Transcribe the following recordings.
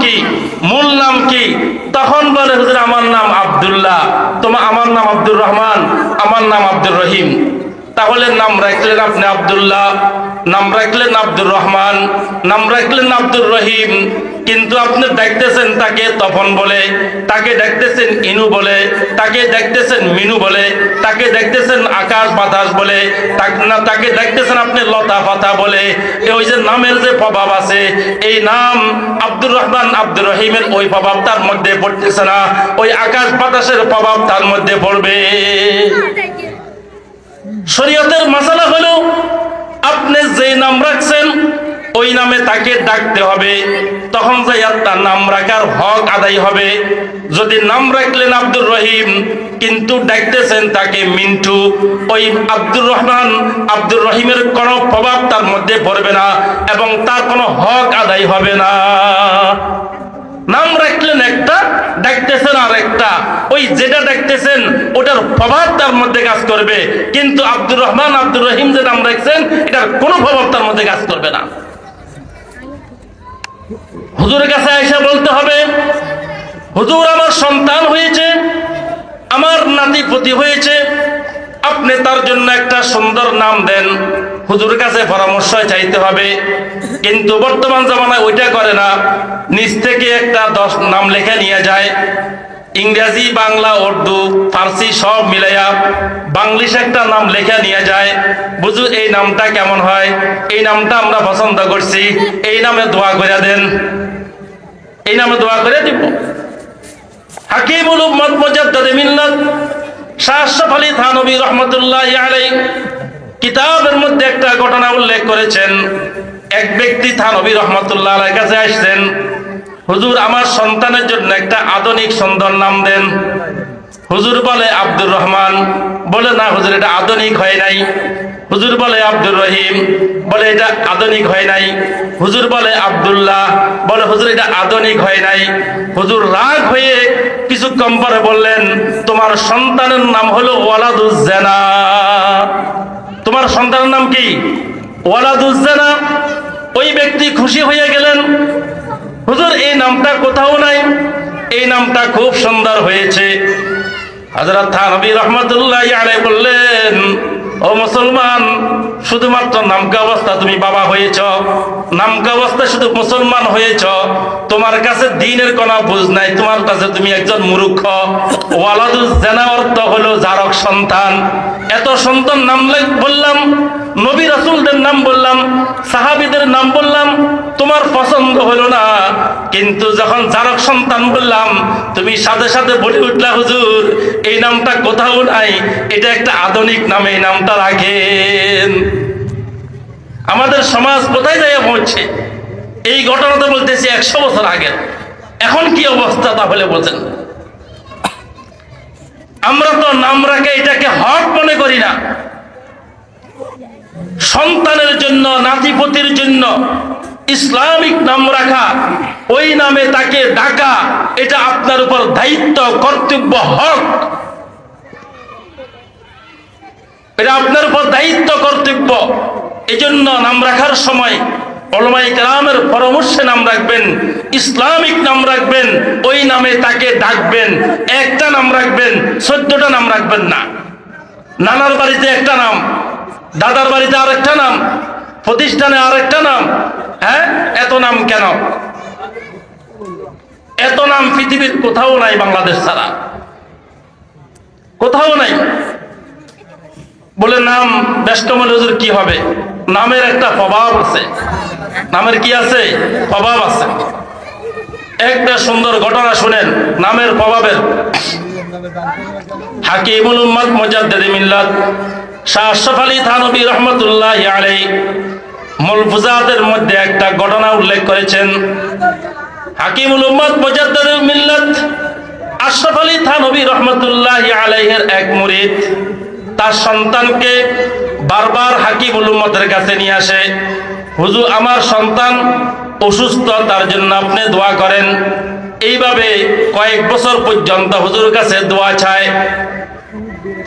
কি? মূল নাম কি? তখন বলে আমার নাম আব্দুল্লাহ। তোমার আমার নাম আব্দুর রহমান, আমার নাম আব্দুর রহিম। তাহলে নাম রাখলেন আপনি আব্দুল্লাহ, নাম রাখলেন আব্দুর রহমান, নাম রাখলেন আব্দুর রহিম। কিন্তু আপনি দেখতেছেন তাকে তপন বলে, তাকে দেখতেছেন ইনু বলে, তাকে দেখতেছেন মিনু বলে, তাকে দেখতেছেন আকাশ বাতাস বলে, তাক- দেখতেছেন আপনি লতা পাতা বলে। ওই যে নামের যে প্রভাব আছে, এই নাম আব্দুর রহমান, আব্দুর রহিমের ওই প্রভাব তার মধ্যে পড়তেছে না, ওই আকাশ বাতাসের প্রভাব তার মধ্যে পড়বে। শরীয়তের মশালা হলো, আপনি যে নাম রাখছেন, ওই নামে তাকে ডাকতে হবে। তখন যাইয়া তার নাম রাখার হক আদায় হবে। যদি নাম রাখলেন আব্দুর রহিম, কিন্তু ডাকতেছেন তাকে মিন্টু, ওই আব্দুর রহমান, আব্দুর রহিমের কোনো প্রভাব তার মধ্যে পড়বে না এবং তার কোনো হক আদায় হবে না। নাম রাখলেন একটা ডাকতেছেন আর একটা ওই যেটা দেখতেছেন, ওটার প্রভাব তার মধ্যে কাজ করবে। কিন্তু আব্দুর রহমান, আব্দুর রহিম যে নাম দেখছেন এটার কোনো প্রভাব তার মধ্যে কাজ করবে না। হুজুরের কাছে এসে বলতে হবে, হুজুর আমার সন্তান হয়েছে, আমার নাতি পুতি হয়েছে আপনি তার জন্য একটা সুন্দর নাম দেন। হুজুরের কাছে পরামর্শ চাইতে হবে। কিন্তু বর্তমান জামানায় ওইটা করে না। নিজ থেকে একটা দশ নাম লেখে নিয়ে যায়। ইংরেজি, বাংলা, উর্দু, ফার্সি সব মিলাইয়া বাংলিশ একটা নাম লেখা নিয়ে যায়। বুঝু, এই নামটা কেমন হয়? এই নামটা আমরা পছন্দ করছি। এই নামে দোয়া করে দেন। এই নামে দোয়া করে দিব। হাকিমুল উম্মত মুজাদ্দিদ মিল্লাত শাহ আশরাফ আলী থানবী রহমতুল্লাহ আলাই কিতাবের মধ্যে একটা ঘটনা উল্লেখ করেছেন। এক ব্যক্তি থানবী রহমতুল্লাহ আলাইহির কাছে আসছেন, হুজুর, আমার সন্তানের জন্য একটা আধুনিক সুন্দর নাম দেন। হুজুর বলে, আব্দুর রহমান। বলে, না হুজুর, এটা আধুনিক হয় নাই। হুজুর বলে আব্দুর রহিম, বলে এটা আধুনিক হয় নাই। হুজুর বলে আব্দুল্লাহ, বলে হুজুর এটা আধুনিক হয় নাই। হুজুর রাগ হয়ে কিছুক্ষণ পরে বললেন, তোমার সন্তানের নাম হলো ওয়ালাদুজ্জানা তোমার সন্তানের নাম কি? ওয়ালাদুজ্জানা ওই ব্যক্তি খুশি হয়ে গেলেন। হুজুর, এই নামটা কোথাও নাই। এই নামটা খুব সুন্দর হয়েছে। হজরত থানবী রহমতুল্লাহ বললেন ও মুসলমান, শুধুমাত্র নামকা অবস্থা তুমি বাবা হয়েছ, নামকা অবস্থা শুধু মুসলমান হয়েছ, তোমার কাছে দিনের কোনো বুঝ নাই, তোমার কাছে তুমি একজন মূর্খ। ওয়ালাদুল জেনা অর্থ হলো জারক সন্তান। এত সন্তান নাম বললাম নবী রাসুলদের নাম বললাম, সাহাবিদের নাম বললাম, তোমার পছন্দ হলো না। কিন্তু যখন জারক সন্তান বললাম, তুমি সাথে সাথে বলে উঠলা, হুজুর, এই নামটা কোথাও নাই, এটা একটা আধুনিক নাম, এই নামটা রাখেন। আমাদের সমাজ কোথায় যায় পৌঁছে? এই ঘটনা তো বলতেছি একশো বছর আগে। এখন কি অবস্থা তাহলে বোঝেন। আমরা তো নাম রাখে এটাকে হক মনে করি না। সন্তানের জন্য, নাতিপতির জন্য ইসলামিক নাম রাখা, ওই নামে তাকে ডাকা, এটা আপনার উপর দায়িত্ব, কর্তব্য, হক। এটা আপনার উপর দায়িত্ব, কর্তব্য। এই জন্য নাম রাখার সময় অলমাই কালামের পরামর্শে নাম রাখবেন, ইসলামিক নাম রাখবেন, ওই নামে তাকে ডাকবেন, একটা নাম রাখবেন, চোদ্দটা নাম রাখবেন না। নানার বাড়িতে একটা নাম। দাদার বাড়িতে আরেকটা নাম, প্রতিষ্ঠানে আরেকটা নাম হ্যাঁ? এত নাম কেন? এত নাম পৃথিবীর কোথাও নাই বাংলাদেশ ছাড়া। কোথাও নাই। বলে নাম ব্যস্তমল হুজুর কি হবে? নামের একটা প্রভাব আছে। নামের কি আছে? প্রভাব আছে। একটা সুন্দর ঘটনা শুনেন, নামের প্রভাবের। হাকিমুল উম্মত মুজাদ্দিদ মিল্লাত। রহমতুল্লাহ মধ্যে একটা ঘটনা উল্লেখ করেছেন। মিল্লাত রহমতুল্লাহ এক তার সন্তানকে বারবার হাকিমুল উম্মতের কাছে নিয়ে আসে। হুজুর, আমার সন্তান অসুস্থ, তার জন্য আপনি দোয়া করেন। এইভাবে কয়েক বছর পর্যন্ত হুজুর কাছে দোয়া চায়।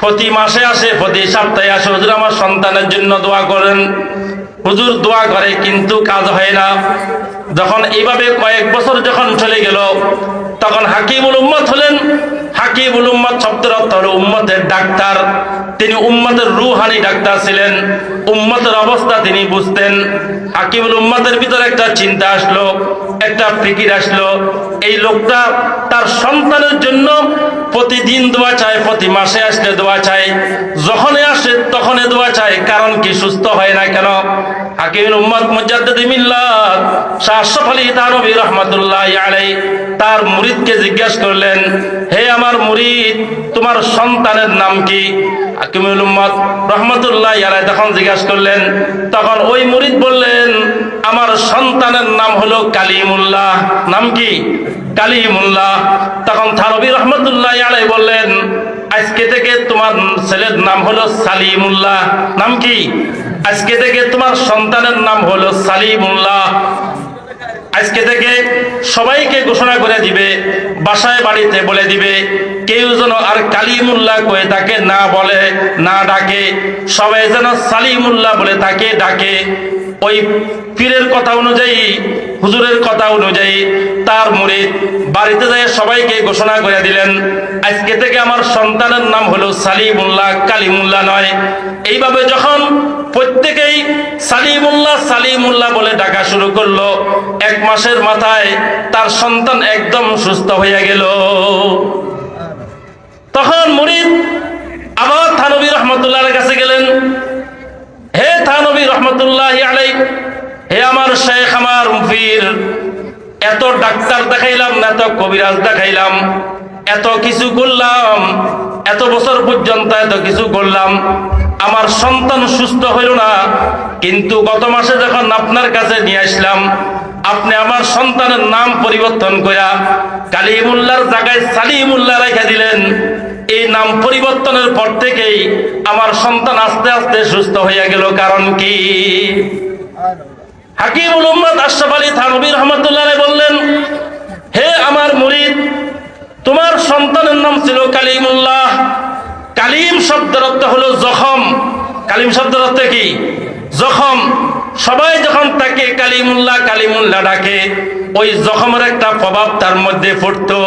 প্রতি মাসে আসে, প্রতি সপ্তাহে আসে। হুজুর, আমার সন্তানের জন্য দোয়া করেন। হুজুর দোয়া করে, কিন্তু কাজ হয় না। যখন এইভাবে কয়েক বছর যখন চলে গেল, তখন হাকিমুল উম্মত হলেন। হাকিমুল উম্মত শব্দের অর্থ হলো উম্মতের ডাক্তার। তিনি উম্মতের রুহানি ডাক্তার ছিলেন। উম্মতের অবস্থা তিনি বুঝতেন। হাকিমুল উম্মতের ভিতরে একটা চিন্তা আসলো, একটা ফিকির আসলো। এই লোকটা তার সন্তানের জন্য প্রতিদিন দোয়া চায়, প্রতি মাসে আসলে দোয়া চায়। যখনই আসে তখনই দোয়া চায়, কারণ কি সুস্থ হয় না কেন? হাকিমুল উম্মত মুজাদ্দিদ মিল্লাত শাহ আশরাফ আলী থানভী রহমাতুল্লাহ আলাই তার মুরিদকে জিজ্ঞাসা করলেন, হে আমার মুরিদ, তোমার সন্তানের নাম কি? হাকিমুল উম্মত রহমতুল্লাহ তখন জিজ্ঞাসা করলেন, তখন ওই বললেন, আমার সন্তানের নাম হলো কালিমুল্লাহ। নাম কি? কালিমুল্লাহ। তখন থানবী রহমতুল্লাহ বললেন, আজকে থেকে তোমার ছেলের নাম হলো সালিমুল্লাহ। নাম কি? আজকে থেকে তোমার সন্তানের নাম হলো সালিমুল্লাহ। আজকে থেকে সবাইকে ঘোষণা করে দিবে, বাসায় বাড়িতে বলে দিবে, কেউ যেন আর কালিমুল্লাহ কয়ে তাকে না বলে, না ডাকে, সবাই যেন সালিমুল্লাহ বলে তাকে ডাকে। ওই পীরের কথা অনুযায়ী, হুজুরের কথা অনুযায়ী তার মুরিদ বাড়িতে যায় সবাইকে ঘোষণা করে দিলেন, আজকে থেকে আমার সন্তানের নাম হলো সালিমুল্লাহ, কালিমুল্লাহ নয়। এইভাবে যখন প্রত্যেকেই সালিমুল্লাহ সালিমুল্লাহ বলে ডাকা শুরু করল। এক মাসের মাথায় তার সন্তান একদম সুস্থ হয়ে গেল। তখন মুরিদ আবার থানবী রহমতুল্লাহর কাছে গেলেন। হে থানবী রহমতুল্লাহ আলাই, হে আমার শেখ, আমার মুফির, এত ডাক্তার দেখাইলাম না এত কবিরাজ দেখাইলাম। এত কিছু করলাম, এত বছর পর্যন্ত এত কিছু করলাম, আমার সন্তান সুস্থ হইল না। কিন্তু গত মাসে যখন আপনার কাছে নিয়ে আসলাম, আপনি আমার সন্তানের নাম পরিবর্তন কইরা কালিমুল্লার জায়গায় সালিমুল্লাহ রেখে দিলেন। এই নাম পরিবর্তনের পর থেকেই আমার সন্তান আস্তে আস্তে সুস্থ হইয়া গেল। কারণ কি? হাকিমুল উম্মদ আশরাফ আলী থানবী রহমতুল্লাহ বললেন হে আমার মুরিদ তোমার সন্তানের নাম ছিল কালিমুল্লাহ কালিম শব্দের অর্থ হলো জখম কালিম শব্দের অর্থ কি জখম সবাই যখন তাকে কালিমুল্লাহ কালিমুল্লাহ ডাকে, ওই জখমের একটা প্রভাব তার মধ্যে পড়তো।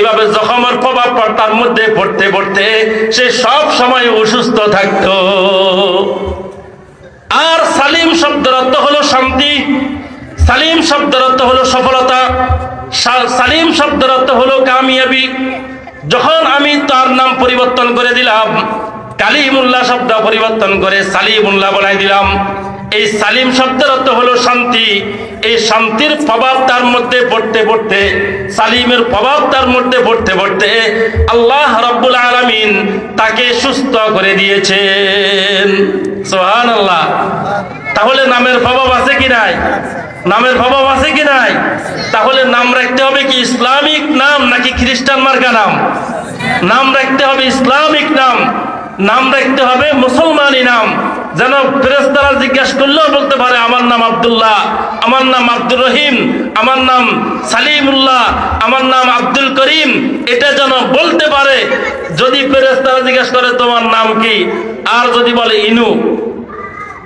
এভাবে জখমের প্রভাব তার মধ্যে পড়তে পড়তে সে সব সময় অসুস্থ থাকতো। আর সালিম শব্দের অর্থ হলো শান্তি। সালিম শব্দের অর্থ হলো সফলতা। সালিম শব্দের অর্থ হলো কামিয়াবি। যখন আমি তার নাম পরিবর্তন করে দিলাম, কালিমুল্লাহ শব্দ পরিবর্তন করে সালিমুল্লাহ বলাই দিলাম। এই সালিম শব্দের অর্থ হলো শান্তি। এই শান্তির প্রভাব তার মধ্যে পড়তে পড়তে, সালিমের প্রভাব তার মধ্যে পড়তে পড়তে আল্লাহ রাব্বুল আলামিন তাকে সুস্থ করে দিয়েছেন। সোহান আল্লাহ তাহলে নামের প্রভাব আছে কি নাই? নামের প্রভাব আছে কি নাই? তাহলে নাম রাখতে হবে কি ইসলামিক নাম নাকি খ্রিস্টান মার্কা নাম? নাম রাখতে হবে ইসলামিক নাম। নাম রাখতে হবে মুসলমানি নাম। যেন ফেরেস্তারা জিজ্ঞাসা করলেও বলতে পারে, আমার নাম আব্দুল্লাহ, আমার নাম আব্দুর রহিম, আমার নাম সালিমুল্লাহ, আমার নাম আব্দুল করিম। এটা যেন বলতে পারে। যদি ফেরেস্তারা জিজ্ঞাসা করে, তোমার নাম কি? আর যদি বলে, ইনু।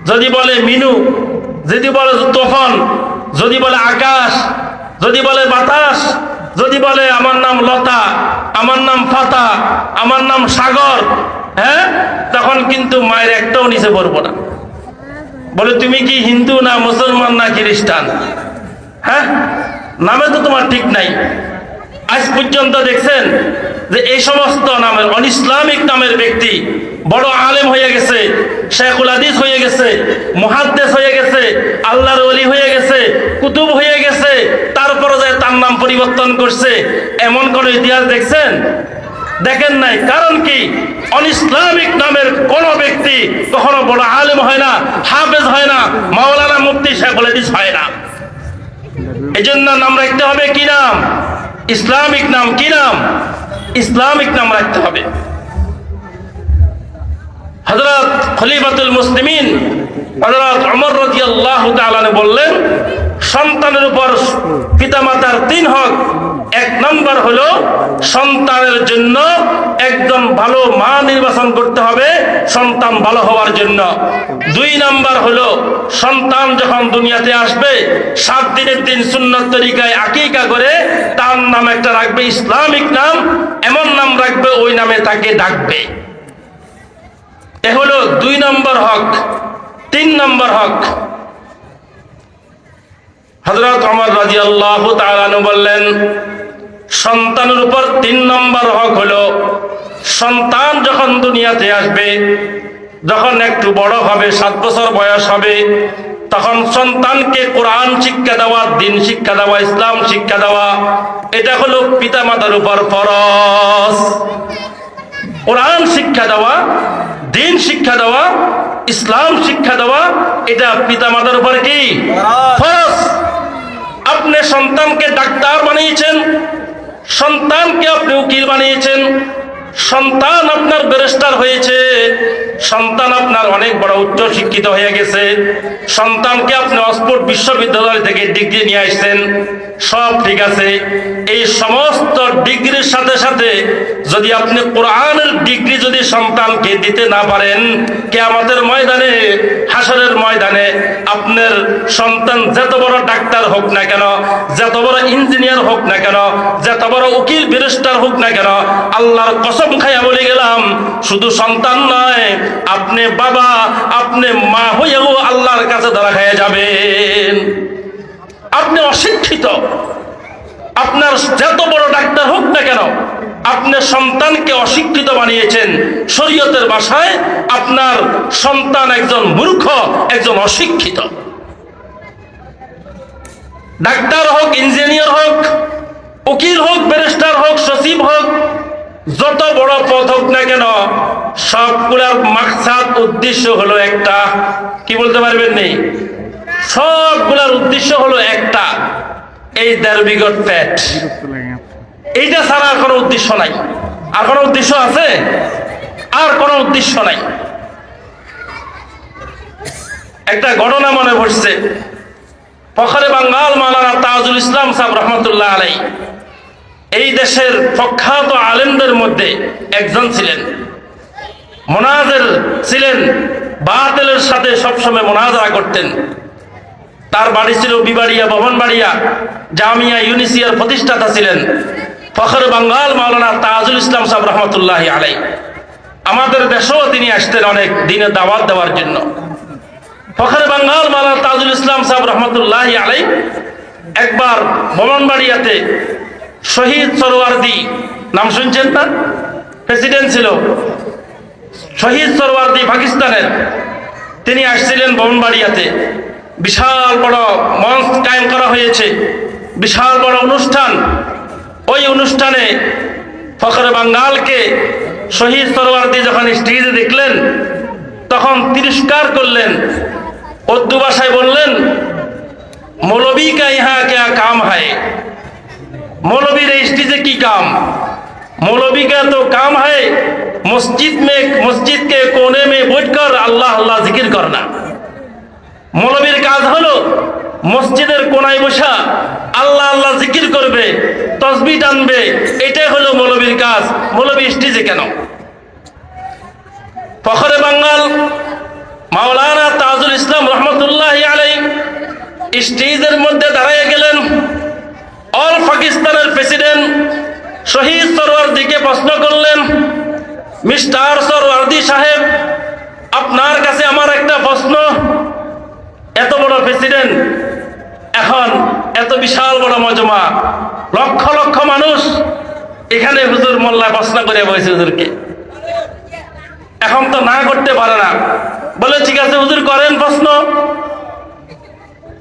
যদি বলে, মিনু। যদি বলে, তোফন। যদি বলে, আকাশ। যদি বলে, বাতাস। যদি বলে, আমার নাম লতা, আমার নাম ফাতা, আমার নাম সাগর হ্যাঁ? তখন কিন্তু মায়ের একটাও নিচে পড়ব না। বলে, তুমি কি হিন্দু না মুসলমান না খ্রিস্টান? হ্যাঁ? নামে তো তোমার ঠিক নাই। আজ পর্যন্ত দেখছেন যে এই সমস্ত নামের, অনিসলামিক নামের ব্যক্তি বড় আলেম হয়ে গেছে, শেখুল হাদিস হয়ে গেছে মহাদ্দেশ হয়ে গেছে, আল্লাহর ওলি হয়ে গেছে, কুতুব হয়ে গেছে তারপরে যায় তার নাম পরিবর্তন করছে, এমন কোন ইতিহাস দেখছেন? দেখেন নাই। কারণ কি? অনিসলামিক নামের কোন ব্যক্তি কখনো বড় আলেম হয় না, হাফেজ হয় না, মাওলানা মুফতি শেখুল হাদিস হয় না। এই জন্য নাম রাখতে হবে কি নাম? ইসলামিক নাম কি নাম? ইসলামিক নাম রাখতে হবে। হজরত খলিফাতুল মুসলিমিন হজরত অমর রদি আল্লাহ বললেন, সন্তানের উপর পিতামাতার তিন হক। এক নম্বর হলো সন্তানের জন্য একজন ভালো মা নির্বাচন করতে হবে, সন্তান ভালো হওয়ার জন্য। দুই নম্বর হলো সন্তান যখন দুনিয়াতে আসবে, সাত দিনের দিন সুন্নত তরিকায় আকিকা করে তার নাম একটা রাখবে ইসলামিক নাম, এমন নাম রাখবে ওই নামে তাকে ডাকবে। এ হলো দুই নম্বর হক, তিন নম্বর হক। হজরত অমর রাজি আল্লাহ বললেন, সন্তানের উপর তিন নম্বর হক হলো, সন্তান যখন দুনিয়াতে আসবে, যখন একটু বড় হবে, সাত বছর বয়স হবে, তখন সন্তানকে কোরআন শিক্ষা দেওয়া, দিন শিক্ষা দেওয়া, ইসলাম শিক্ষা দেওয়া, এটা হলো পিতামাতার উপর ফরজ। কোরআন শিক্ষা দেওয়া, দিন শিক্ষা দেওয়া, ইসলাম শিক্ষা দেওয়া, এটা পিতা মাতার উপরে কি? আপনি সন্তানকে ডাক্তার বানিয়েছেন, সন্তানকে আপনি উকিল বানিয়েছেন সন্তান আপনার ব্যারিস্টার হয়েছে। সন্তান আপনার অনেক বড় উচ্চ শিক্ষিত হয়ে গেছে। সন্তানকে আপনি অক্সফোর্ড বিশ্ববিদ্যালয় থেকে ডিগ্রি নিয়ে আসছেন। সব ঠিক আছে। এই সমস্ত ডিগ্রির সাথে সাথে যদি আপনি কোরআনের ডিগ্রি যদি সন্তানকে দিতে না পারেন কে আমাদের ময়দানে হাসরের ময়দানে আপনার সন্তান যত বড় ডাক্তার হোক না কেন, যত বড় ইঞ্জিনিয়ার হোক না কেন, যত বড় উকিল ব্যারিস্টার হোক না কেন, আল্লাহর কসম খাইয়া বলে গেলাম, শুধু সন্তান নয়, আপনি বাবা, আপনি মা হইয়াও আল্লাহর কাছে ধরা খাইয়া যাবেন। আপনি অশিক্ষিত, আপনার যত বড় ডাক্তার হোক না কেন আপনার সন্তানকে অশিক্ষিত বানিয়েছেন। শরীয়তের ভাষায় আপনার সন্তান একজন মূর্খ, একজন অশিক্ষিত। ডাক্তার হোক, ইঞ্জিনিয়ার হোক, উকিল হোক, ব্যারিস্টার হোক, সচিব হোক যত বড় পদ হোক না কেন সবগুলার মাকসাদ উদ্দেশ্য হলো একটা। কি বলতে পারবেন নেই সবগুলার উদ্দেশ্য হলো একটা। এই দেড় বিগত পেট এইটা ছাড়া আর কোনো উদ্দেশ্য নাই। আর কোনো উদ্দেশ্য আছে? আর কোনো উদ্দেশ্য নাই। একটা ঘটনা মনে পড়ছে। ফখরে বাঙ্গাল মালানা তাজুল ইসলাম সাহেব রহমতুল্লাহ আলাই এই দেশের প্রখ্যাত আলেমদের মধ্যে একজন ছিলেন। মোনাজের ছিলেন, বাতেলের সাথে সবসময় মোনাজারা করতেন। তার বাড়ি ছিল বিবাড়িয়া, ভবনবাড়িয়া, জামিয়া ইউনিসিয়ার প্রতিষ্ঠাতা ছিলেন। ফখর বাঙ্গাল মাওলানা তাজুল ইসলাম সাহেব রহমতুল্লাহ আলাই আমাদের দেশেও তিনি আসতেন অনেক দিনে দাওয়াত দেওয়ার জন্য। ফখর বাঙ্গাল মাওলানা তাজুল ইসলাম সাহেব রহমতুল্লাহ আলাই একবার ভবনবাড়িয়াতে শহীদ সরোয়ার্দি নাম শুনছেন তার প্রেসিডেন্ট ছিল। শহীদ সরোয়ার্দি পাকিস্তানের। তিনি আসছিলেন ভবনবাড়িয়াতে বিশাল বড় মঞ্চ কায়েম করা হয়েছে। বিশাল বড় অনুষ্ঠান। ওই অনুষ্ঠানে ফখরে বাঙ্গালকে শহীদ সরোয়ার্দি যখন স্টেজে দেখলেন, তখন তিরস্কার করলেন। উর্দু ভাষায় বললেন মৌলবী কা ইহা কে কাম হয়। मौलवी रजिस्ट्री की काम मौलवी का तो काम है मस्जिद में मस्जिद के कोने में बैठकर আল্লাহ আল্লাহ জিকির করনা মৌলবীর কাজ হলো মসজিদের কোনায় বসা আল্লাহ আল্লাহ জিকির করবে তসবি টানবে এটাই হলো মৌলবীর কাজ মৌলবী স্টেজে কেন ফখরে বাঙ্গাল মাওলানা তাজুল ইসলাম রহমতুল্লাহ আলাই স্টেজের মধ্যে দাঁড়াইয়া গেলেন অল পাকিস্তানের প্রেসিডেন্ট শহীদ সরওয়ার্দিকে প্রশ্ন করলেন মিস্টার সরওয়ার্দি সাহেব, আপনার কাছে আমার একটা প্রশ্ন। এত বড় প্রেসিডেন্ট এখন এত বিশাল বড় মজমা, লক্ষ লক্ষ মানুষ এখানে হুজুর মোল্লা প্রশ্ন করে বসে হুজুরকে। এখন তো না করতে পারে না। বলে, ঠিক আছে হুজুর, করেন প্রশ্ন।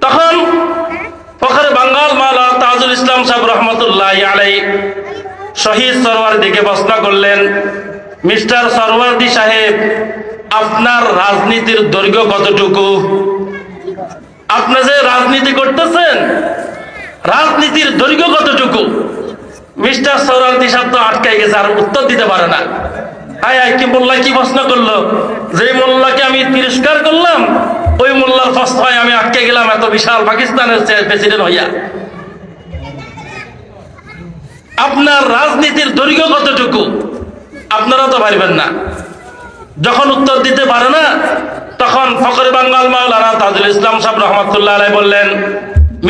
তখন ফখর বাঙ্গাল মালা তাজুল ইসলাম সাহেব রহমতুল্লাহ আলাই শহীদ সরওয়ার দিকে প্রশ্ন করলেন, মিস্টার সরওয়ার্দি সাহেব, আপনার রাজনীতির দৈর্ঘ্য কতটুকু? আপনি যে রাজনীতি করতেছেন, রাজনীতির দৈর্ঘ্য কতটুকু? মিস্টার সরওয়ার্দি সাহেব তো আটকাই গেছে, আর উত্তর দিতে পারে না। হায় হায়, কি মোল্লা, কি প্রশ্ন করল? যে মোল্লাকে আমি তিরস্কার করলাম, ওই মোল্লার প্রশ্ন আমি আটকে গেলাম, এত বিশাল পাকিস্তানের প্রেসিডেন্ট হইয়া। আপনার রাজনীতির দৈর্ঘ্য কতটুকু? আপনারা তো পারবেন না। যখন উত্তর দিতে পারে না, তখন ফকরে বাঙ্গাল মাওলানা তাজুল ইসলাম সাহেব রহমতুল্লাহ আলাই বললেন,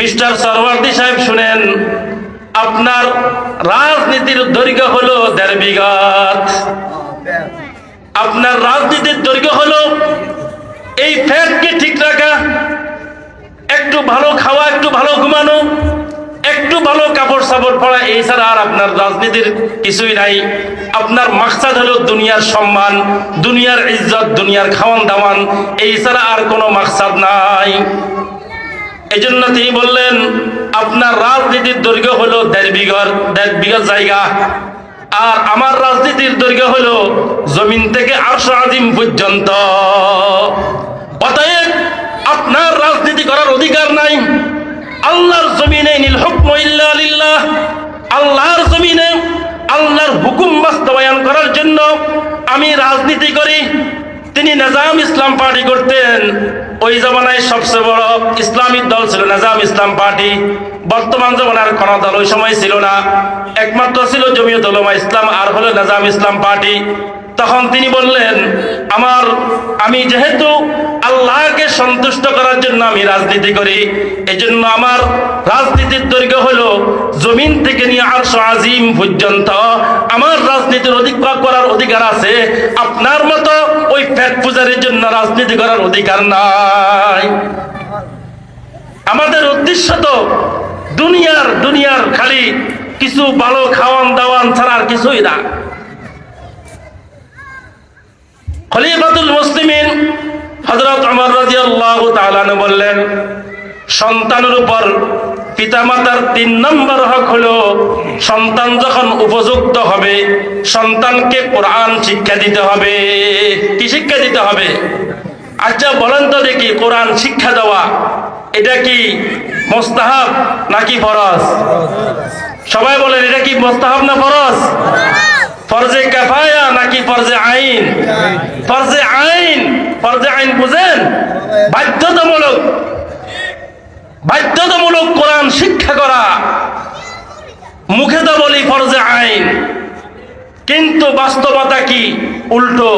মিস্টার সরওয়ার্দি সাহেব, শুনেন, আপনার রাজনীতির দৈর্ঘ্য হলো দেড় বিঘাত আপনার রাজনীতির দৈর্ঘ্য হলো এই ফ্যাটকে ঠিক রাখা, একটু ভালো খাওয়া, একটু ভালো ঘুমানো একটু ভালো কাপড় সাপড় পরা, এই ছাড়া আর আপনার রাজনীতির কিছুই নাই। আপনার মাকসাদ হলো দুনিয়ার সম্মান, দুনিয়ার ইজ্জত, দুনিয়ার খাওয়ান দাওয়ান, এই ছাড়া আর কোনো মাকসাদ নাই। এই জন্য তিনি বললেন, আপনার রাজনীতির দৈর্ঘ্য হলো দেড় বিঘর দেড় বিঘর জায়গা। আর আমার রাজনীতির দৈর্ঘ্য হলো জমিন থেকে আরশো আজিম পর্যন্ত। অতএব আপনার রাজনীতি করার অধিকার নাই। আল্লাহর জমিনে নীল হুকম ইল্লা লিল্লাহ। আল্লাহর জমিনে আল্লাহর হুকুম বাস্তবায়ন করার জন্য আমি রাজনীতি করি। তিনি নিজাম ইসলাম পার্টি করতেন। ওই জমানায় সবচেয়ে বড় ইসলামিক দল ছিল নাজাম ইসলাম পার্টি। বর্তমান জমানার কোন দল ওই সময় ছিল না। একমাত্র ছিল জমিয়ত উলামা ইসলাম, আর হলো নিজাম ইসলাম পার্টি। তখন তিনি বললেন, আমার, আমি যেহেতু আল্লাহকে সন্তুষ্ট করার জন্য আমি রাজনীতি করি, এজন্য আমার রাজনীতির দৈর্ঘ্য হলো জমিন থেকে নিয়ে আরশো আজিম পর্যন্ত। আমার রাজনীতির অধিকার করার অধিকার আছে, আপনার মতো ওই ফ্যাট পূজারের জন্য রাজনীতি করার অধিকার নাই। আমাদের উদ্দেশ্য তো দুনিয়ার দুনিয়ার খালি কিছু ভালো খাওয়ান দাওয়ান ছাড়া কিছুই না। খলিফাতুল মুসলিমিন হযরত ওমর রাদিয়াল্লাহু তাআলা বললেন, সন্তানের উপর পিতামাতার তিন নম্বর হক হলো, সন্তান যখন উপযুক্ত হবে, সন্তানকে কোরআন শিক্ষা দিতে হবে। কি শিক্ষা দিতে হবে? আচ্ছা বলেন তো দেখি, কোরআন শিক্ষা দেওয়া, এটা কি মোস্তাহাব নাকি ফরজ? সবাই বলেন, এটা কি মোস্তাহাব না ফরজ? ফরজে কাফায়া নাকি ফরজে আইন? ফরজে আইন ফরজে আইন বুঝেন? বাধ্যতামূলক বাধ্যতামূলক কোরআন শিক্ষা করা। মুখে তো বলি ফরজে আইন, কিন্তু বাস্তবতা কি? উল্টো।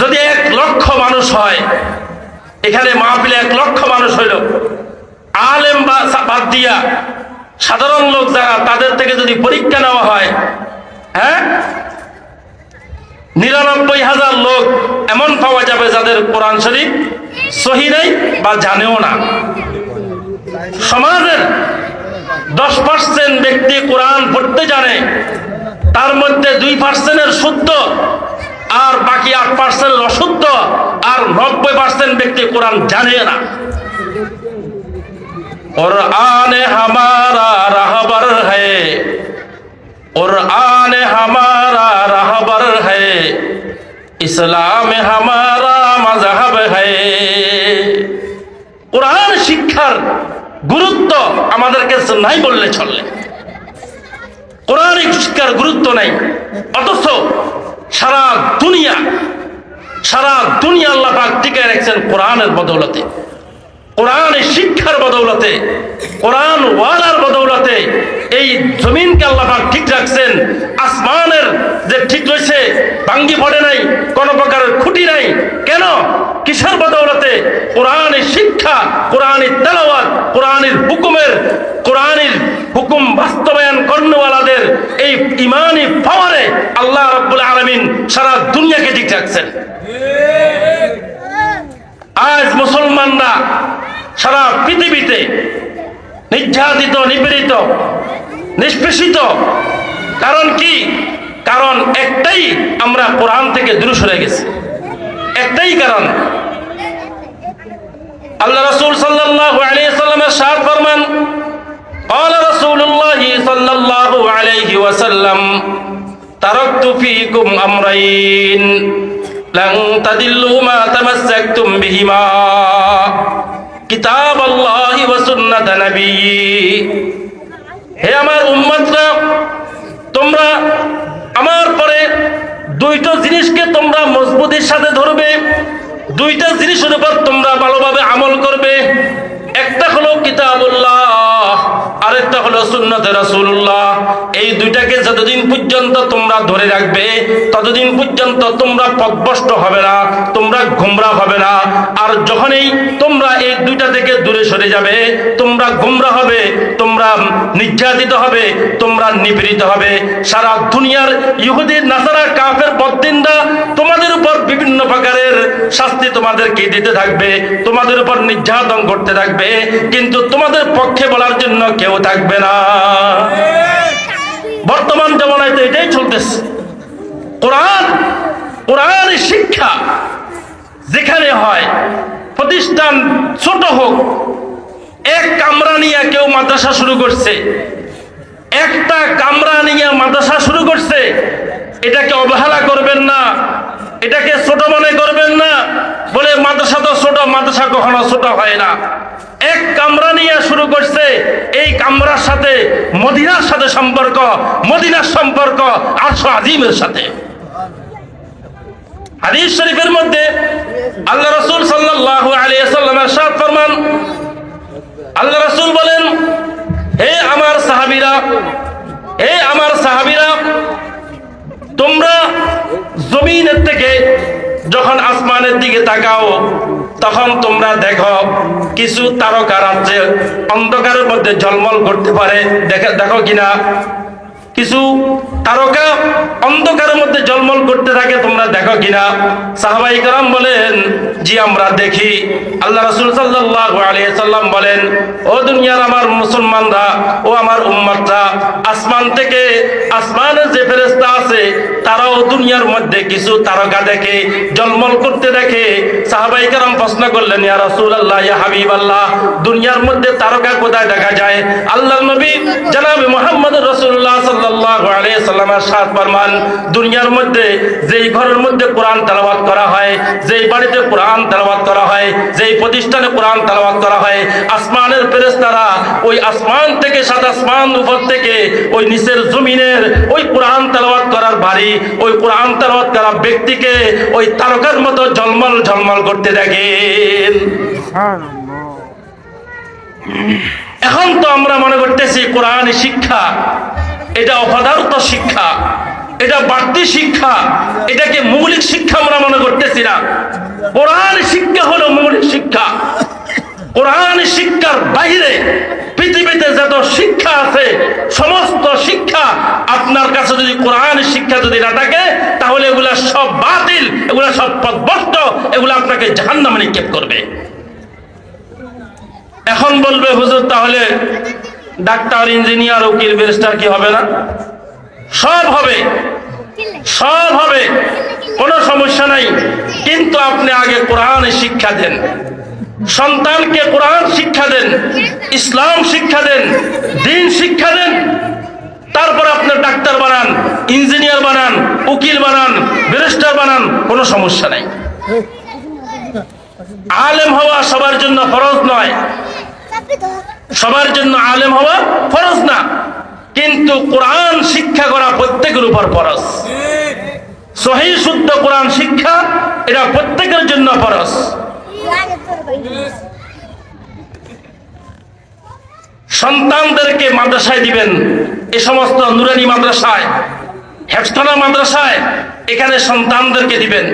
যদি এক লক্ষ মানুষ হয়, এখানে মাহফিলে এক লক্ষ মানুষ হইল। আলেম বাদ দিয়া সাধারণ লোক যারা, তাদের থেকে যদি পরীক্ষা নেওয়া হয় হ্যাঁ? নিরানব্বই হাজার লোক এমন পাওয়া যাবে যাদের কোরআন শরীফ সহি নেই বা জানেও না। সমাজের দশ পার্সেন্ট ব্যক্তি কোরআন পড়তে জানে, তার মধ্যে দুই পার্সেন্টের শুদ্ধ আর বাকি আট পার্সেন্ট অশুদ্ধ আর নব্বই পার্সেন্ট ব্যক্তি কোরআন জানে না। قرآن ہمارا رہبر ہے قرآن ہمارا رہبر ہے ইসলাম ہمارا مذہب ہے কোরআন শিক্ষার গুরুত্ব আমাদেরকে নাই বললে চললে। কোরআন শিক্ষার গুরুত্ব নাই। অথচ সারা দুনিয়া সারা দুনিয়া আল্লাহ পাক টিকে রাখছেন কোরআনের বদৌলতে। কোরআনের শিক্ষার বদৌলতে, কোরআন ওয়ালার বদৌলতে এই জমিনকে আল্লাহ ঠিক রাখছেন। আসমানের যে ঠিক রয়েছে, ভাঙ্গি পড়ে নাই, কোনো প্রকারের খুঁটি নাই। কেন? কিসের বদৌলতে? কোরআনের শিক্ষা, কোরআনের তেলাওয়াত, কোরআনের হুকুমের, কোরআনের হুকুম বাস্তবায়ন কর্ণওয়ালাদের এই ইমানি পাওয়ারে আল্লাহ রাব্বুল আলামিন সারা দুনিয়াকে ঠিক রাখছেন। মুসলমানরা সারা পৃথিবীতে নির্যাতিত নিপীড়িত নিষ্পেষিত কারণ কি কারণ একটাই আমরা কোরআন থেকে দূরে সরে গেছি একটাই কারণ আল্লাহ রসুল সাল্লাল্লাহু আলাইহি সাল্লামের সাথ ফরমান قال رسول الله صلى الله عليه وسلم تركت فيكم أمرين لن تدلوا ما تمسكتم بهما কিতাব আল্লাহ সুন্নাত নবী হে আমার উম্মতরা তোমরা আমার পরে দুইটা জিনিসকে তোমরা মজবুতির সাথে ধরবে দুইটা জিনিসের উপর তোমরা ভালোভাবে আমল করবে একটা হলো কিতাবুল্লাহ একটা হলো সুন্নতে রাসূলুল্লাহ। এই দুইটাকে যতদিন পর্যন্ত তোমরা ধরে রাখবে, ততদিন পর্যন্ত তোমরা পথভ্রষ্ট হবে না, তোমরা গুমরা হবে না। আর যখনই তোমরা এই দুইটা থেকে দূরে সরে যাবে, তোমরা গুমরা হবে, তোমরা নির্যাতিত হবে, তোমরা নিপীড়িত হবে। সারা দুনিয়ার ইহুদি, নাসারা, কাফের, বদ্দিনরা তোমাদের উপর বিভিন্ন প্রকারের শাস্তি তোমাদেরকে দিতে থাকবে, তোমাদের উপর নির্যাতন করতে থাকবে। কিন্তু তোমাদের পক্ষে বলার জন্য কেউ থাকবে না। বর্তমান জমানায় তো এটাই চলতেছে। কোরআন কোরআন শিক্ষা যেখানে হয়, প্রতিষ্ঠান ছোট হোক, এক কামরা নিয়ে কেউ মাদ্রাসা শুরু করছে, একটা কামরা নিয়ে মাদ্রাসা শুরু করছে, এটাকে অবহেলা করবেন না, এটাকে ছোট মনে করবেন না, বলে মাদ্রাসা তো ছোট, মাদ্রাসা কখনো ছোট হয় না। এক কামরা নিয়ে শুরু করছে, এই কামরার সাথে, মদিনার সাথে সম্পর্ক, মদিনার সম্পর্ক আরশো আজিমের সাথে। হাদিস শরীফের মধ্যে আল্লাহ রসুল সাল্লাল্লাহু আলাইহি সাল্লামের সাথ ফরমান। আল্লাহ রসুল বলেন, হে আমার সাহাবীরা, হে আমার সাহাবীরা, তোমরা জমিনের থেকে যখন আসমানের দিকে তাকাও তখন তোমরা দেখো কিছু তারকা রাজ্যে অন্ধকারের মধ্যে ঝলমল করতে পারে। দেখো কিনা কিছু তারকা অন্ধকারের মধ্যে জলমল করতে থাকে, তোমরা দেখো কিনা? সাহাবাই কালাম বলেন, জি, আমরা দেখি। আল্লাহ রাসূল সাল্লাম বলেন, ও দুনিয়ার আমার মুসলমানরা, ও আমার উম্মতরা, আসমান থেকে আসমানের যে ফেরেশতা আছে, তারাও দুনিয়ার মধ্যে কিছু তারকা দেখে, জলমল করতে দেখে। সাহাবাই কালাম প্রশ্ন করলেন, ইয়া রাসূলুল্লাহ, ইয়া হাবিবাল্লাহ, দুনিয়ার মধ্যে তারকা কোথায় দেখা যায়? আল্লাহ নবী মোহাম্মদ রসুল্লাহ রাসূলুল্লাহ সাল্লাল্লাহু আলাইহি সাল্লামের সাথ ফরমান দুনিয়ার মধ্যে যেই ঘরের মধ্যে কোরআন তেলাওয়াত করা হয় যেই বাড়িতে কোরআন তেলাওয়াত করা হয় যেই প্রতিষ্ঠানে কোরআন তেলাওয়াত করা হয় আসমানের ফেরেশতারা ওই আসমান থেকে সাত আসমান উপর থেকে ওই নিচের জমিনের ওই কোরআন তেলাওয়াত করার বাড়ি ওই কোরআন তেলাওয়াত করা ব্যক্তিকে ওই তারকার মতো ঝলমল ঝলমল করতে দেখেন। এখন তো আমরা মনে করতেছি কোরআন শিক্ষা। এটা অপদার্থ শিক্ষা, এটা বাড়তি শিক্ষা, এটাকে মৌলিক শিক্ষা আমরা মনে করতেছি না। কোরআন শিক্ষা হলো মৌলিক শিক্ষা। কোরআন শিক্ষার বাইরে পৃথিবীতে যত শিক্ষা আছে, সমস্ত শিক্ষা আপনার কাছে যদি কোরআন শিক্ষা যদি না থাকে, তাহলে এগুলা সব বাতিল, এগুলা সব পদভষ্ট এগুলো আপনাকে জাহান্নামে নিক্ষেপ করবে। এখন বলবে, হুজুর, তাহলে ডাক্তার, ইঞ্জিনিয়ার, উকিল, ব্যারিস্টার কি হবে না? সব হবে। সব হবে। কোনো সমস্যা নাই। কিন্তু আপনি আগে কোরআন শিক্ষা দেন। সন্তানকে কোরআন শিক্ষা দেন। ইসলাম শিক্ষা দেন। দিন শিক্ষা দেন। তারপর আপনি ডাক্তার বানান, ইঞ্জিনিয়ার বানান, উকিল বানান, ব্যারিস্টার বানান, কোনো সমস্যা নাই। আলেম হওয়া সবার জন্য ফরজ নয়। সবার জন্য আলেম হওয়া ফরজ না। কিন্তু কোরআন শিক্ষা করা প্রত্যেকের উপর ফরজ। সহি, শুদ্ধ কোরআন শিক্ষা, এটা প্রত্যেকের জন্য ফরজ। সন্তানদেরকে মাদ্রাসায় দিবেন, এ সমস্ত নুরানি মাদ্রাসায়, হেফতানা মাদ্রাসায়, এখানে সন্তানদেরকে দিবেন।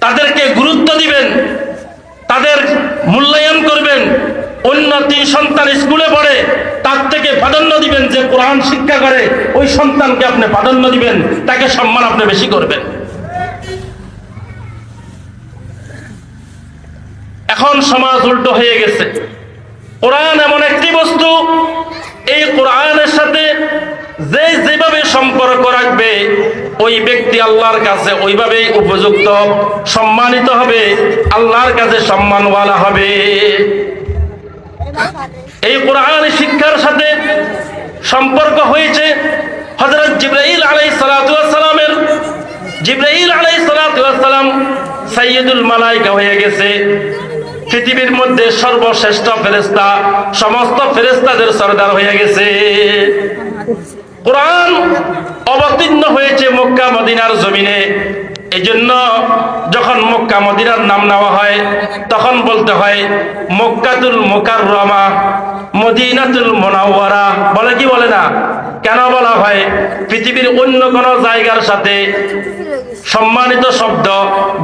তাদেরকে গুরুত্ব দিবেন, তাদের মূল্যায়ন করবেন তিন সন্তান স্কুলে পড়ে, তার থেকে প্রাধান্য দিবেন যে কোরআন শিক্ষা করে, ওই সন্তানকে আপনি প্রাধান্য দিবেন, তাকে সম্মান আপনি বেশি করবেন। এখন সমাজ উল্টো হয়ে গেছে। কোরআন এমন একটি বস্তু, এই কোরআনের সাথে যে যেভাবে সম্পর্ক রাখবে, ওই ব্যক্তি আল্লাহর কাছে ওইভাবেই উপযুক্ত, সম্মানিত হবে, আল্লাহর কাছে সম্মানওয়ালা হবে। এই কোরআন শিক্ষার সাথে সম্পর্ক হয়েছে হজরত জিব্রাইল আলাই সালামের। জিব্রাইল আলাই সালাম সাইয়দুল মালাইকা হয়ে গেছে। পৃথিবীর মধ্যে সর্বশ্রেষ্ঠ ফেরেস্তা সমস্ত ফেরেস্তাদের সর্দার হয়ে গেছে। কোরআন অবতীর্ণ হয়েছে মক্কা, মদিনার জমিনে। এই জন্য যখন মক্কা মদিনার নাম নেওয়া হয়, তখন বলতে হয়, মক্কাতুল মোকার রমা মদিনাতুল মোনাওয়ারা। বলে কি বলে না? কেন বলা হয়? পৃথিবীর অন্য কোন জায়গার সাথে সম্মানিত শব্দ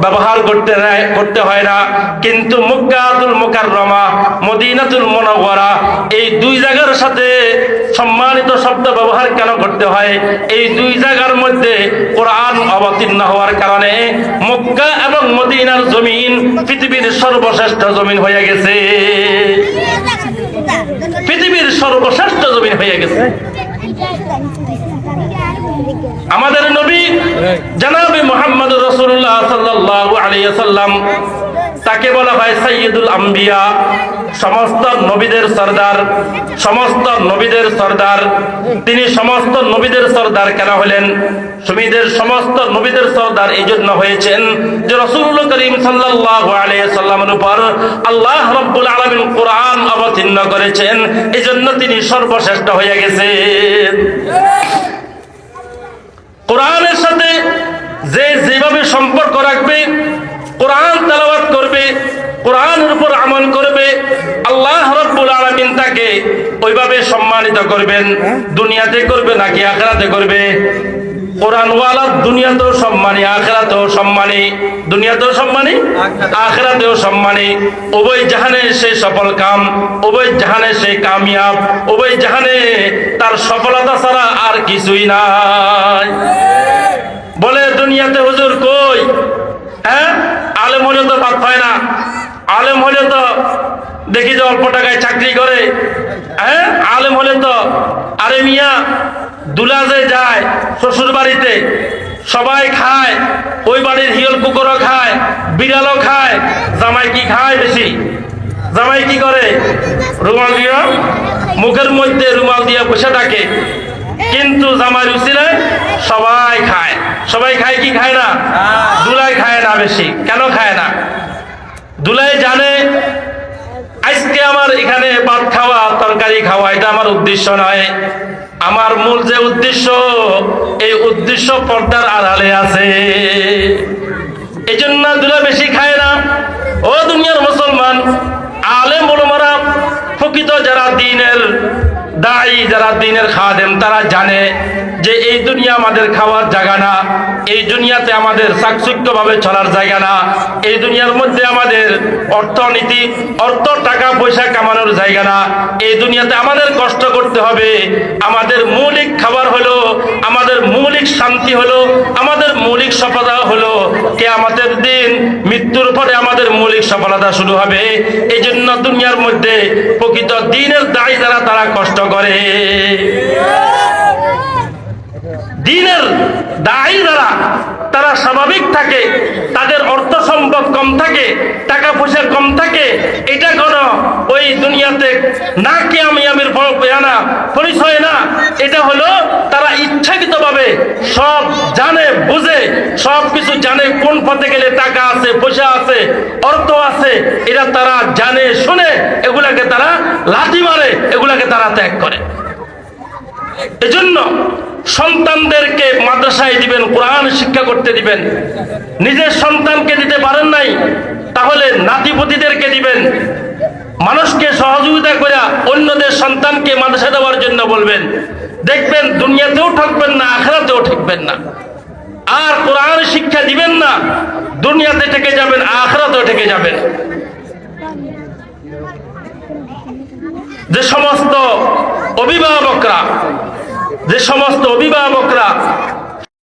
ব্যবহার করতে করতে হয় না। কিন্তু মুক্কাতুল মুকাররমা, মদিনাতুল মুনাওয়ারা এই দুই জায়গার সাথে সম্মানিত শব্দ ব্যবহার কেন করতে হয়? এই দুই জায়গার মধ্যে কোরআন অবতীর্ণ হওয়ার কারণে মক্কা এবং মদিনার জমিন পৃথিবীর সর্বশ্রেষ্ঠ জমিন হয়ে গেছে। পৃথিবীর সর্বশ্রেষ্ঠ জমিন হয়ে গেছে। আমাদের নবী জানাবে মোহাম্মদ রসুল্লাহ সাল্লাহ আলিয়াল্লাম তাকে বলা হয় সৈয়দুল আম্বিয়া। সমস্ত নবীদের সর্দার, সমস্ত নবীদের সর্দার। তিনি সমস্ত নবীদের সর্দার কেন হলেন? সুমিদের সমস্ত নবীদের সর্দার এই জন্য হয়েছেন যে রসুল করিম সাল্লাহ আলিয়াল্লামের উপর আল্লাহ রব্বুল আলমিন কোরআন অবতীর্ণ করেছেন। এই জন্য তিনি সর্বশ্রেষ্ঠ হয়ে গেছেন কোরআনের সাথে যে যেভাবে সম্পর্ক রাখবে কোরআন তেলাওয়াত করবে, কোরআনের উপর আমল করবে, আল্লাহ রব্বুল আলামিন তাকে ওইভাবে সম্মানিত করবেন, দুনিয়াতে করবে নাকি আখেরাতে করবে? সম্মানী সম্মানী, দুনিয়াতেও সম্মানী সম্মানী। সে সফল কাম সে তার সফলতা ছাড়া আর কিছুই নাই। বলে দুনিয়াতে হুজুর কই? আলেম হলে তো বাদ হয় না। আলেম হলে তো দেখি যে অল্প টাকায় চাকরি করে। হ্যাঁ? আলেম হলে তো আরে মিয়া দুলা যে যায় শ্বশুর বাড়িতে সবাই খায়, ওই বাড়ির হিয়ল কুকুরও খায়, বিড়ালও খায়, জামাই কি খায় বেশি? জামাই কি করে? রুমাল দিয়া? মুখের মধ্যে রুমাল দিয়ে বসে থাকে। কিন্তু জামাই রুচিলে সবাই খায়। সবাই খায় কি খায় না? দুলাই খায় না বেশি। কেন খায় না? দুলাই জানে, আজকে আমার এখানে ভাত খাওয়া, তরকারি খাওয়া, এটা আমার উদ্দেশ্য নয়। আমার মূল যে উদ্দেশ্য, এই উদ্দেশ্য পর্দার আড়ালে আছে। এই জন্য দুলা বেশি খায় না। ও দুনিয়ার মুসলমান, আলেম বলমারা প্রকৃত যারা দিনের দায়ী যারা দিনের খাদেম, তারা জানে যে এই দুনিয়া আমাদের খাওয়ার জায়গা না, এই দুনিয়াতে আমাদের চাকচুক্যভাবে চলার জায়গা না, এই দুনিয়ার মধ্যে আমাদের অর্থনীতি, অর্থ, টাকা, পয়সা কামানোর জায়গা না, এই দুনিয়াতে আমাদের কষ্ট করতে হবে, আমাদের মৌলিক খাবার হলো, আমাদের মৌলিক শান্তি হলো, আমাদের মৌলিক সফলতা হলো কে আমাদের দিন মৃত্যুর পরে আমাদের মৌলিক সফলতা শুরু হবে। এই জন্য দুনিয়ার মধ্যে প্রকৃত দিনের দায়ী যারা, তারা কষ্ট করে। দিনের দায়ী যারা, তারা স্বাভাবিক থাকে, তাদের অর্থ সম্পদ কম থাকে, টাকা পয়সা কম থাকে। এটা কোনো ওই দুনিয়াতে না কি আমি আমির পরিচয় না এটা হলো তারা ইচ্ছাকৃতভাবে সব জানে বুঝে সব কিছু জানে, কোন পথে গেলে টাকা আছে, পয়সা আছে, অর্থ আছে, এটা তারা জানে, শুনে, এগুলাকে তারা লাঠি মারে, এগুলাকে তারা ত্যাগ করে। এজন্য সন্তানদেরকে মাদ্রাসায় দিবেন, কোরআন শিক্ষা করতে দিবেন। নিজের সন্তানকে দিতে পারেন নাই, তাহলে নাতিপতিদেরকে দিবেন। মানুষকে সহযোগিতা করে অন্যদের সন্তানকে মাদ্রাসা দেওয়ার জন্য বলবেন, দেখবেন দুনিয়াতেও ঠকবেন না, আখরাতেও ঠকবেন না। আর কোরআন শিক্ষা দিবেন না, দুনিয়াতে ঠেকে যাবেন, আখরাতেও ঠেকে যাবেন। যে সমস্ত অভিভাবকরা, যে সমস্ত অভিভাবকরা